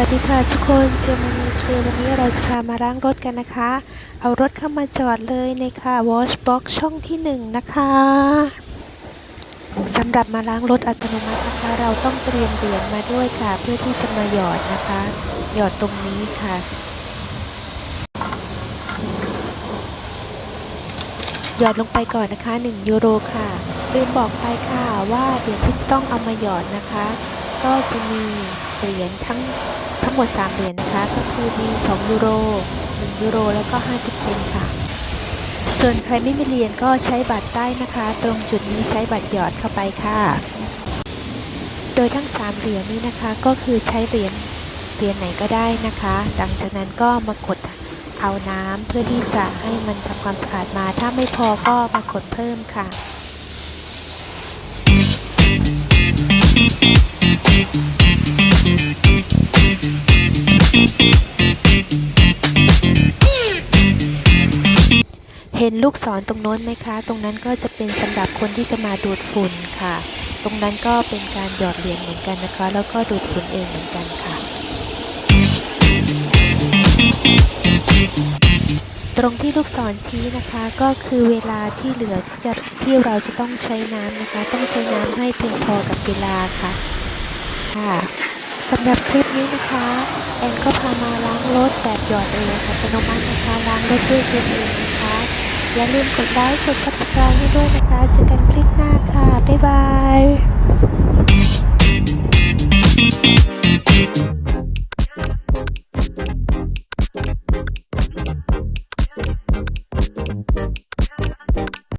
วัสดีค่ะทุกคนเจมินีเทรวันนี้เราจะพามาล้างรถกันนะคะ เอารถเข้ามาจอดเลยในค่ะ Wash Box ช่องที่ 1 นะคะสำหรับมาล้างรถอัตโนมัตินะคะ เราต้องเตรียมเหรียญมาด้วยค่ะ เพื่อที่จะมาหยอดนะคะ หยอดตรงนี้ค่ะหยอดลงไปก่อนนะคะ 1 ยูโรค่ะลืมบอกไปค่ะว่าเหรียญที่ต้องเอามาหยอดนะคะ ก็จะมี เหรียญทั้งทั้งหมด 3 เหรียญนะคะ ก็คือมี 2 ยูโร 1 ยูโร แล้วก็ 50 เซนค่ะ ส่วนใครไม่มีเหรียญก็ใช้บัตรได้นะคะ ตรงจุดนี้ใช้บัตรหยอดเข้าไปค่ะ โดยทั้ง 3 เหรียญนี้นะคะก็คือใช้เหรียญเหรียญไหนก็ได้นะคะหลังจากนั้นก็มากดเอาน้ำเพื่อที่จะให้มันทำความสะอาดมา ถ้าไม่พอก็มากดเพิ่มค่ะ เห็นลูกศรตรงโน้นไหมคะ ตรงนั้นก็จะเป็นสำหรับคนที่จะมาดูดฝุ่นค่ะ ตรงนั้นก็เป็นการหยอดเหรียญเหมือนกันนะคะ แล้วก็ดูดฝุ่นเองเหมือนกันค่ะ ตรงที่ลูกศรชี้นะคะก็คือเวลาที่เหลือที่จะที่เราจะต้องใช้น้ำนะคะ ต้องใช้น้ำให้เพียงพอกับเวลาค่ะ ค่ะสำหรับคลิปนี้นะคะ ก็พามาล้างรถแบบหยอดเองอัตโนมัตินะคะล้างรถด้วยตัวเองนะคะอย่าลืมกดไลค์กด subscribe ให้ด้วยนะคะเจอกันคลิปหน้าค่ะ บ๊ายบาย